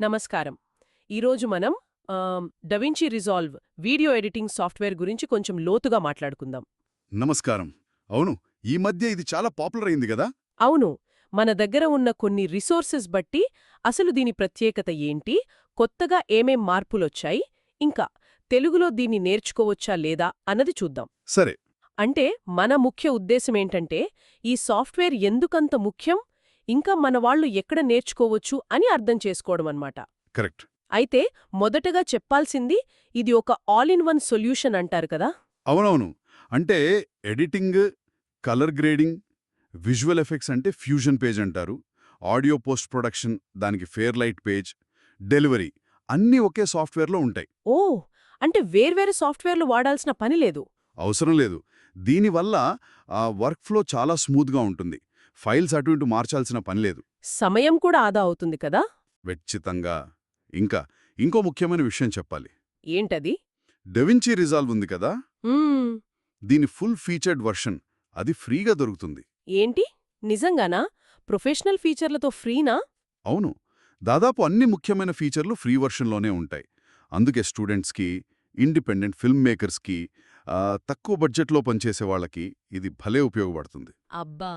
నమస్కారం. ఈరోజు మనం DaVinci Resolve video editing software గురించి కొంచెం లోతుగా మాట్లాడుకుందాం. నమస్కారం. అవును ఈ మధ్య ఇది చాలా పాపులర్ అయింది కదా? అవును. మన దగ్గర ఉన్న కొన్ని రిసోర్సెస్ బట్టి అసలు దీని ప్రత్యేకత ఏంటి? కొత్తగా ఏమేం మార్పులొచ్చాయి? ఇంకా తెలుగులో దీన్ని నేర్చుకోవచ్చా లేదా అన్నది చూద్దాం. సరే. అంటే మన ముఖ్య ఉద్దేశమేంటంటే ఈ సాఫ్ట్వేర్ ఎందుకంత ముఖ్యం? ఇంకా మన వాళ్ళు ఎక్కడ నేర్చుకోవచ్చు అని అర్థం చేసుకోవడం అన్నమాట. కరెక్ట్. అయితే మొదటగా చెప్పాల్సింది ఇది ఒక ఆల్ ఇన్ వన్ సొల్యూషన్ అంటారు కదా? అవునవును. అంటే editing colour grading visual effects అంటే ఫ్యూజన్ పేజ్ అంటారు. ఆడియో పోస్ట్ ప్రొడక్షన్ దానికి ఫేర్ లైట్ పేజ్ డెలివరీ అన్నీ ఒకే సాఫ్ట్వేర్లో ఉంటాయి. ఓ! అంటే వేర్వేరు సాఫ్ట్వేర్లు వాడాల్సిన పని లేదు. అవసరం లేదు. దీనివల్ల ఆ వర్క్ ఫ్లో చాలా స్మూత్గా ఉంటుంది. ఫైల్స్ అటు ఇటు మార్చాల్సిన పని లేదు. సమయం కూడా ఆదా అవుతుంది కదా? వెచ్చితంగా. ఇంకా ఇంకో ముఖ్యమైన విషయం చెప్పాలి. ఏంటది? డెవించి రిజాల్వ్ ఉంది కదా? దీని ఫుల్ ఫీచర్డ్ వర్షన్ అది ఫ్రీగా దొరుకుతుంది. ఏంటి? నిజంగానా? ప్రొఫెషనల్ ఫీచర్లతో ఫ్రీనా? అవును. దాదాపు అన్ని ముఖ్యమైన ఫీచర్లు ఫ్రీ వర్షన్లోనే ఉంటాయి. అందుకే స్టూడెంట్స్కి ఇండిపెండెంట్ ఫిల్మ్ మేకర్స్కి తక్కువ బడ్జెట్లో పనిచేసే వాళ్ళకి ఇది భలే ఉపయోగపడుతుంది. అబ్బా!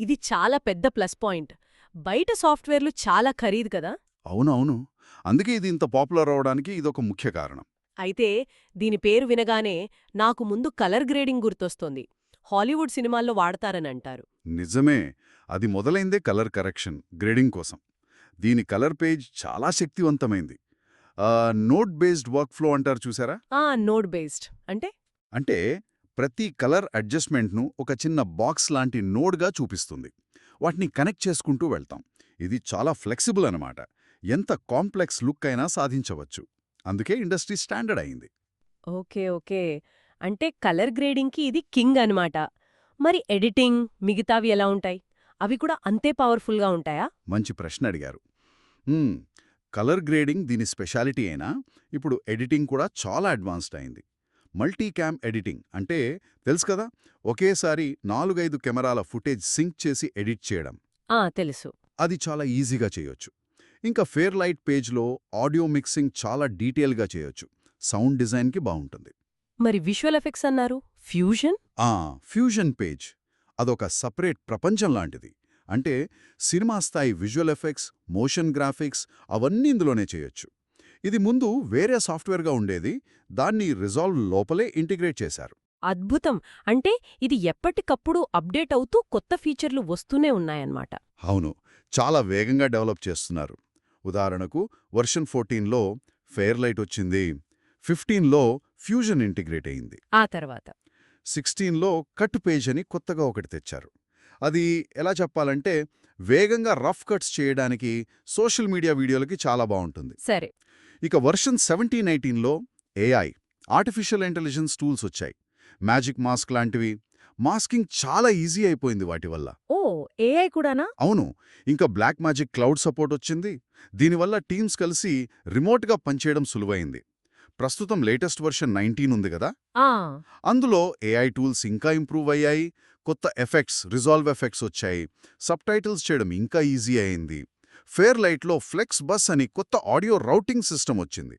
ఇది చాలా పెద్ద ప్లస్ పాయింట్. బయట సాఫ్ట్వేర్లు చాలా ఖరీదు కదా? అవునవును. అందుకే ఇది ఇంత పాపులర్ అవడానికి ఇదొక ముఖ్య కారణం. అయితే దీని పేరు వినగానే నాకు ముందు కలర్ గ్రేడింగ్ గుర్తొస్తోంది. హాలీవుడ్ సినిమాల్లో వాడతారని అంటారు. నిజమే. అది మొదలైందే కలర్ కరెక్షన్ గ్రేడింగ్ కోసం. దీని కలర్ పేజ్ చాలా శక్తివంతమైంది. నోట్ బేస్డ్ వర్క్ ఫ్లో అంటారు చూసారా? ఆ నోడ్ బేస్డ్. అంటే? అంటే ప్రతి కలర్ అడ్జస్ట్మెంట్ను ఒక చిన్న బాక్స్ లాంటి నోడ్గా చూపిస్తుంది. వాటిని కనెక్ట్ చేసుకుంటూ వెళ్తాం. ఇది చాలా ఫ్లెక్సిబుల్ అనమాట ఎంత కాంప్లెక్స్ లుక్ అయినా సాధించవచ్చు. అందుకే ఇండస్ట్రీ స్టాండర్డ్ అయింది. Okay okay. అంటే కలర్ గ్రేడింగ్కి ఇది కింగ్ అన్నమాట. మరి ఎడిటింగ్ మిగతావి ఎలా ఉంటాయి? అవి కూడా అంతే పవర్ఫుల్గా ఉంటాయా? మంచి ప్రశ్న అడిగారు. కలర్ గ్రేడింగ్ దీని స్పెషాలిటీ అయినా ఇప్పుడు ఎడిటింగ్ కూడా చాలా అడ్వాన్స్డ్ అయింది. మల్టీ క్యామ్ ఎడిటింగ్ అంటే తెలుసు కదా ఒకేసారి నాలుగైదు కెమెరాల ఫుటేజ్ సింక్ చేసి ఎడిట్ చేయడం. ఆ తెలుసు. అది చాలా ఈజీగా చేయొచ్చు. ఇంకా ఫేర్ లైట్ పేజ్లో ఆడియో మిక్సింగ్ చాలా డీటెయిల్గా చేయొచ్చు. సౌండ్ డిజైన్కి బాగుంటుంది. మరి విజువల్ ఎఫెక్ట్స్ అన్నారు? ఫ్యూజన్? ఆ ఫ్యూజన్ పేజ్. అదొక సపరేట్ ప్రపంచం లాంటిది. అంటే సినిమా స్థాయి విజువల్ ఎఫెక్ట్స్ మోషన్ గ్రాఫిక్స్ అవన్నీ ఇందులోనే చేయొచ్చు. ఇది ముందు వేరే సాఫ్ట్వేర్గా ఉండేది. దాన్ని రిజాల్వ్ లోపలే ఇంటిగ్రేట్ చేశారు. అద్భుతం! అంటే ఇది ఎప్పటికప్పుడు అప్డేట్ అవుతూ కొత్త ఫీచర్లు వస్తూనే ఉన్నాయన్నమాట. అవును. చాలా వేగంగా డెవలప్ చేస్తున్నారు. ఉదాహరణకు వర్షన్ ఫోర్టీన్లో ఫెయిర్ లైట్ వచ్చింది. ఫిఫ్టీన్లో ఫ్యూజన్ ఇంటిగ్రేట్ అయింది. ఆ తర్వాత. సిక్స్టీన్లో కట్ పేజ్ అని కొత్తగా ఒకటి తెచ్చారు. అది ఎలా చెప్పాలంటే వేగంగా రఫ్ కట్స్ చేయడానికి సోషల్ మీడియా వీడియోలకి చాలా బాగుంటుంది. సరే. ఇక వర్షన్ సెవెంటీన్ ఎయిటీన్లో ఏఐ ఆర్టిఫిషియల్ ఇంటెలిజెన్స్ టూల్స్ వచ్చాయి. మ్యాజిక్ మాస్క్ లాంటివి. మాస్కింగ్ చాలా ఈజీ అయిపోయింది వాటి వల్ల. ఓ ఏఐ కూడానా? అవును. ఇంకా బ్లాక్ మ్యాజిక్ క్లౌడ్ సపోర్ట్ వచ్చింది. దీనివల్ల టీమ్స్ కలిసి రిమోట్గా పనిచేయడం సులువైంది. ప్రస్తుతం లేటెస్ట్ వర్షన్ నైన్టీన్ ఉంది కదా? అందులో ఏఐ టూల్స్ ఇంకా ఇంప్రూవ్ అయ్యాయి. కొత్త ఎఫెక్ట్స్ రిజాల్వ్ ఎఫెక్ట్స్ వచ్చాయి. సబ్ టైటిల్స్ చేయడం ఇంకా ఈజీ అయింది. ఫేర్ లైట్లో ఫ్లెక్స్ బస్ అని కొత్త ఆడియో రౌటింగ్ సిస్టమ్ వచ్చింది.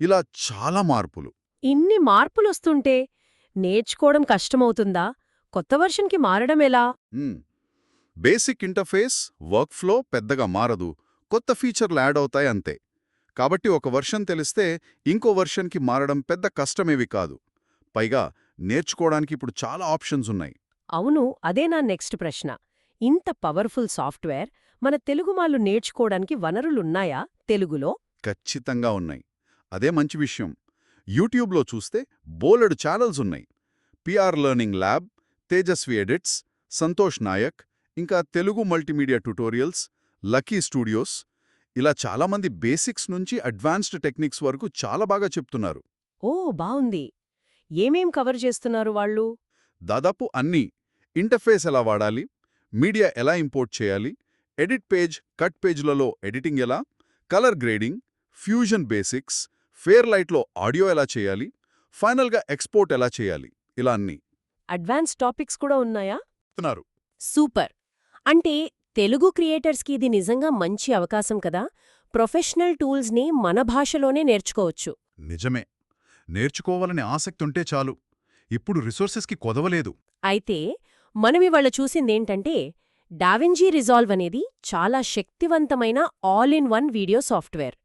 ఇలా చాలా మార్పులు. ఇన్ని మార్పులొస్తుంటే నేర్చుకోవడం కష్టమవుతుందా? కొత్త వర్షన్కి మారడం ఎలా. బేసిక్ ఇంటర్ఫేస్ వర్క్ ఫ్లో పెద్దగా మారదు. కొత్త ఫీచర్లు యాడ్ అవుతాయి అంతే. కాబట్టి ఒక వర్షన్ తెలిస్తే ఇంకో వర్షన్కి మారడం పెద్ద కష్టమేవి కాదు. పైగా నేర్చుకోవడానికి ఇప్పుడు చాలా ఆప్షన్స్ ఉన్నాయి. అవును అదే నా నెక్స్ట్ ప్రశ్న. ఇంత పవర్ఫుల్ సాఫ్ట్వేర్ మన తెలుగుమాళ్ళు నేర్చుకోవడానికి వనరులున్నాయా తెలుగులో? ఖచ్చితంగా ఉన్నాయి. అదే మంచి విషయం. యూట్యూబ్లో చూస్తే బోలెడు ఛానల్స్ ఉన్నాయి. PR learning lab Tejaswi edits Santosh Nayak ఇంకా Telugu multimedia tutorials lucky studios. ఇలా చాలామంది బేసిక్స్ నుంచి అడ్వాన్స్డ్ టెక్నిక్స్ వరకు చాలా బాగా చెప్తున్నారు. ఓ బావుంది. ఏమేం కవర్ చేస్తున్నారు వాళ్ళు? దాదాపు అన్నీ. ఇంటర్ఫేస్ ఎలా వాడాలి? మీడియా ఎలా ఇంపోర్ట్ చేయాలి? ఎడిట్ పేజ్ కట్ పేజ్లలో ఎడిటింగ్ ఎలా? కలర్ గ్రేడింగ్ ఫ్యూజన్ బేసిక్స్ ఫేర్ లైట్లో ఆడియో ఎలా చేయాలి? ఫైనల్గా ఎక్స్పోర్ట్ ఎలా చేయాలి? ఇలా అన్నీ. అడ్వాన్స్ టాపిక్స్ కూడా ఉన్నాయా? సూపర్. అంటే తెలుగు క్రియేటర్స్కి ఇది నిజంగా మంచి అవకాశం కదా? ప్రొఫెషనల్ టూల్స్ని మన భాషలోనే నేర్చుకోవచ్చు. నిజమే. నేర్చుకోవాలని ఆసక్తి ఉంటే చాలు. ఇప్పుడు రిసోర్సెస్కి కొదవలేదు. అయితే మనమివాళ చూసిందేంటంటే డావింజీ రిజాల్వ్ అనేది చాలా శక్తివంతమైన all in one video software.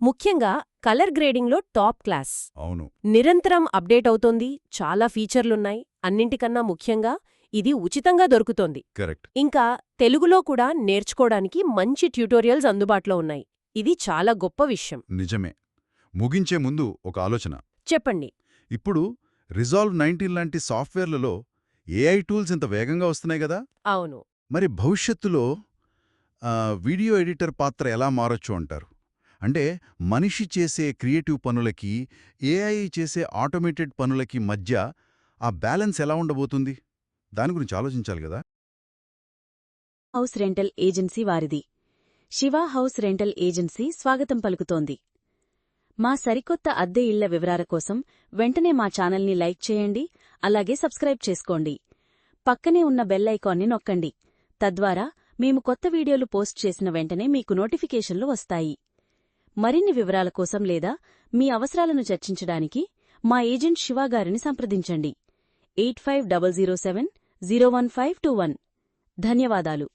ముఖ్యంగా కలర్ గ్రేడింగ్లో టాప్ క్లాస్. అవును. నిరంతరం అప్డేట్ అవుతోంది చాలా ఫీచర్లున్నాయి. అన్నింటికన్నా ముఖ్యంగా ఇది ఉచితంగా దొరుకుతోంది. కరెక్ట్. ఇంకా తెలుగులో కూడా నేర్చుకోవడానికి మంచి ట్యూటోరియల్స్ అందుబాటులో ఉన్నాయి. ఇది చాలా గొప్ప విషయం. నిజమే. ముగించే ముందు ఒక ఆలోచన. చెప్పండి. ఇప్పుడు రిజాల్వ్ నైన్టీన్ లాంటి సాఫ్ట్వేర్లలో ఏఐ టూల్స్ ఇంత వేగంగా వస్తున్నాయి కదా? అవును. మరి భవిష్యత్తులో ఆ, వీడియో ఎడిటర్ పాత్ర ఎలా మారొచ్చు అంటారు? అంటే మనిషి చేసే క్రియేటివ్ పనులకి ఏఐ చేసే ఆటోమేటెడ్ పనులకి మధ్య ఆ బ్యాలెన్స్ ఎలా ఉండబోతుంది? దాని గురించి ఆలోచించాలి కదా? హౌస్ రెంటల్ ఏజెన్సీ వారిది. శివ హౌస్ రెంటల్ ఏజెన్సీ స్వాగతం పలుకుతోంది. మా సరికొత్త అద్దె ఇళ్ళ వివరాల కోసం వెంటనే మా ఛానల్ని లైక్ చేయండి అలాగే సబ్స్క్రైబ్ చేసుకోండి. పక్కనే ఉన్న బెల్ ఐకాన్ని నొక్కండి. తద్వారా మేము కొత్త వీడియోలు పోస్ట్ చేసిన వెంటనే మీకు నోటిఫికేషన్లు వస్తాయి. మరిన్ని వివరాల కోసం లేదా మీ అవసరాలను చర్చించడానికి మా ఏజెంట్ శివ గారిని సంప్రదించండి. Eight five double zero seven zero one five two one. ధన్యవాదాలు.